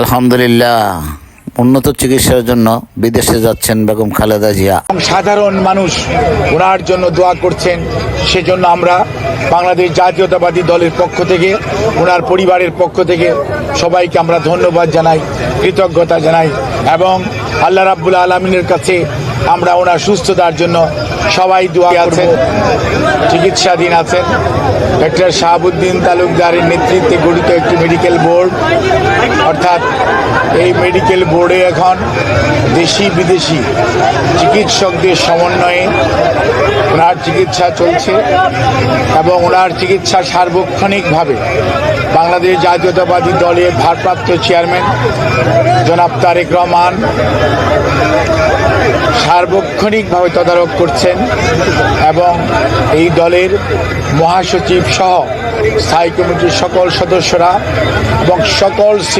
আলহামদুলিল্লাহ, উন্নত চিকিৎসার জন্য বিদেশে যাচ্ছেন বেগম খালেদা জিয়া। সাধারণ মানুষ, ওনার জন্য দোয়া করছেন। সেজন্য আমরা বাংলাদেশ জাতীয়তাবাদী দলের পক্ষ থেকে, ওনার পরিবারের পক্ষ থেকে সবাইকে আমরা ধন্যবাদ জানাই, কৃতজ্ঞতা জানাই এবং আল্লাহ রাব্বুল আলমিনের কাছে আমরা ওনার সুস্থতার জন্য সবাই দোয়া আছেন চিকিৎসাধীন আছেন ডক্টর শাহাবুদ্দিন তালুকদারের নেতৃত্বে গঠিত একটি মেডিকেল বোর্ড, অর্থাৎ এই মেডিকেল বোর্ডে এখন দেশি বিদেশি চিকিৎসকদের সমন্বয়ে ওনার চিকিৎসা চলছে এবং ওনার চিকিৎসা সার্বক্ষণিকভাবে বাংলাদেশ জাতীয়তাবাদী দলের ভারপ্রাপ্ত চেয়ারম্যান জনাব তারেক রহমান সার্বক্ষণিকভাবে তদারক করছেন এবং এই দলের মহাসচিব সহ স্থায়ী কমিটির সকল সদস্যরা এবং সকল